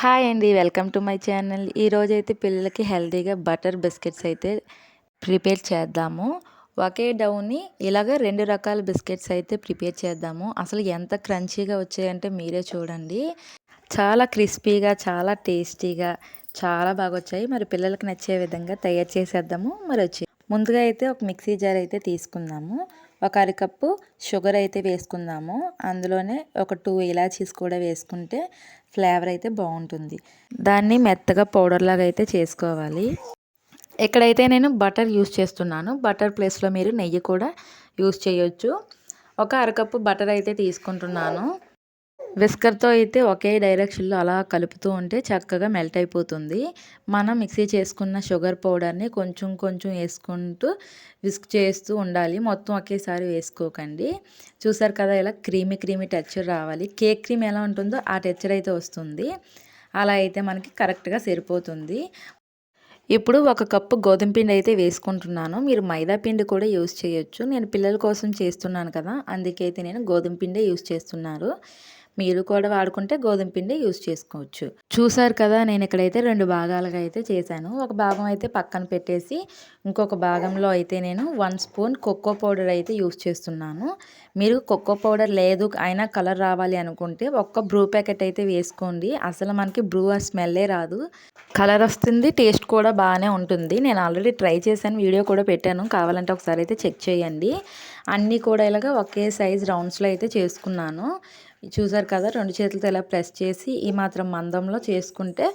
Hi అండి welcome to my channel. ఈరోజు అయితే పిల్లలకి హెల్తీగా బటర్ బిస్కెట్స్ అయితే ప్రిపేర్ చేద్దాము. ఒకే డౌని ఇలాగ రెండు రకాల బిస్కెట్స్ అయితే ప్రిపేర్ చేద్దాము. అసలు ఎంత క్రంచీగా వచ్చాయంటే మీరే చూడండి. చాలా క్రిస్పీగా చాలా టేస్టీగా చాలా బాగా వచ్చాయి. మరి పిల్లలకి నచ్చే విధంగా తయారు చేసేద్దాము. మరి వచ్చి ముందుగా అయితే ఒక మిక్సీ జార్ అయితే తీసుకుందాము. ఒక అరకప్పు షుగర్ అయితే వేసుకుందాము. అందులోనే ఒక టూ ఇలాచీస్ కూడా వేసుకుంటే ఫ్లేవర్ అయితే బాగుంటుంది. దాన్ని మెత్తగా పౌడర్ లాగా అయితే చేసుకోవాలి. ఇక్కడైతే నేను బటర్ యూస్ చేస్తున్నాను. బటర్ ప్లేస్లో మీరు నెయ్యి కూడా యూస్ చేయొచ్చు. ఒక అరకప్పు బటర్ అయితే తీసుకుంటున్నాను. విస్కర్తో అయితే ఒకే డైరెక్షన్లో అలా కలుపుతూ ఉంటే చక్కగా మెల్ట్ అయిపోతుంది. మనం మిక్సీ చేసుకున్న షుగర్ పౌడర్ని కొంచెం కొంచెం వేసుకుంటూ విస్క్ చేస్తూ ఉండాలి. మొత్తం ఒకేసారి వేసుకోకండి. చూసారు కదా ఇలా క్రీమీ క్రీమీ టెక్చర్ రావాలి. కేక్ క్రీమ్ ఎలా ఉంటుందో ఆ టెక్చర్ అయితే వస్తుంది. అలా అయితే మనకి కరెక్ట్గా సరిపోతుంది. ఇప్పుడు ఒక కప్పు గోధుమ పిండి అయితే వేసుకుంటున్నాను. మీరు మైదా పిండి కూడా యూస్ చేయొచ్చు. నేను పిల్లల కోసం చేస్తున్నాను కదా అందుకైతే నేను గోధుమ పిండే యూస్ చేస్తున్నాను మీరు కూడా వాడుకుంటే గోధుమ పిండి యూస్ చేసుకోవచ్చు. చూసారు కదా నేను ఇక్కడైతే రెండు భాగాలుగా అయితే చేశాను. ఒక భాగం అయితే పక్కన పెట్టేసి ఇంకొక భాగంలో అయితే నేను వన్ స్పూన్ కొక్కో పౌడర్ అయితే యూస్ చేస్తున్నాను. మీరు కొక్కో పౌడర్ లేదు అయినా కలర్ రావాలి అనుకుంటే ఒక్క బ్రూ ప్యాకెట్ అయితే వేసుకోండి. అసలు మనకి బ్రూ స్మెల్లే రాదు. కలర్ వస్తుంది టేస్ట్ కూడా బాగానే ఉంటుంది. నేను ఆల్రెడీ ట్రై చేశాను వీడియో కూడా పెట్టాను. కావాలంటే ఒకసారి అయితే చెక్ చేయండి. అన్నీ కూడా ఇలాగ ఒకే సైజ్ రౌండ్స్లో అయితే చేసుకున్నాను. చూసారు కదా రెండు చేతులతో ఇలా ప్రెస్ చేసి ఈ మాత్రం మందంలో చేసుకుంటే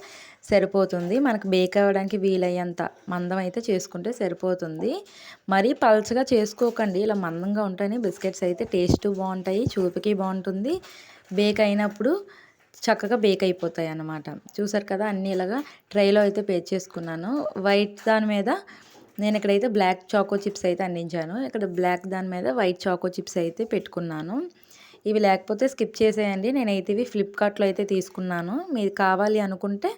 సరిపోతుంది. మనకు బేక్ అవ్వడానికి వీలయ్యేంత మందం అయితే చేసుకుంటే సరిపోతుంది. మరీ పల్చగా చేసుకోకండి. ఇలా మందంగా ఉంటాయి బిస్కెట్స్ అయితే టేస్ట్ బాగుంటాయి చూపుకి బాగుంటుంది. బేక్ అయినప్పుడు చక్కగా బేక్ అయిపోతాయి అన్నమాట. చూసారు కదా అన్నీ ఇలాగా ట్రైలో అయితే పే చేసుకున్నాను. వైట్ దాని మీద నేను ఇక్కడైతే బ్లాక్ చాకో చిప్స్ అయితే అందించాను. ఇక్కడ బ్లాక్ దాని మీద వైట్ చాకో చిప్స్ అయితే పెట్టుకున్నాను. ఇవి లేకపోతే స్కిప్ చేసేయండి. నేనైతే ఇవి ఫ్లిప్కార్ట్లో అయితే తీసుకున్నాను. మీరు కావాలి అనుకుంటే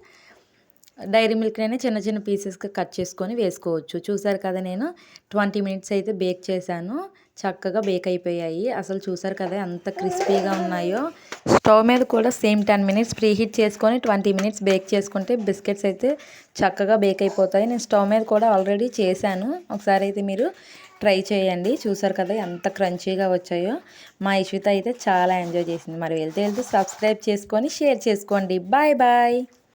డైరీ మిల్క్నైనా చిన్న చిన్న పీసెస్గా కట్ చేసుకొని వేసుకోవచ్చు. చూసారు కదా నేను? ట్వంటీ మినిట్స్ అయితే బేక్ చేశాను. చక్కగా బేక్ అయిపోయాయి. అసలు చూసారు కదా ఎంత క్రిస్పీగా ఉన్నాయో? స్టవ్ మీద కూడా same ten minutes preheat చేసుకొని ట్వంటీ మినిట్స్ బేక్ చేసుకుంటే బిస్కెట్స్ అయితే చక్కగా బేక్ అయిపోతాయి. నేను స్టవ్ మీద కూడా ఆల్రెడీ చేశాను. ఒకసారి అయితే మీరు ట్రై చేయండి. చూసారు కదా ఎంత క్రంచీగా వచ్చాయో? మా ఇష్విత అయితే చాలా ఎంజాయ్ చేసింది. మరి వెళ్తే వెళ్తే సబ్స్క్రైబ్ చేసుకొని షేర్ చేసుకోండి. Bye bye.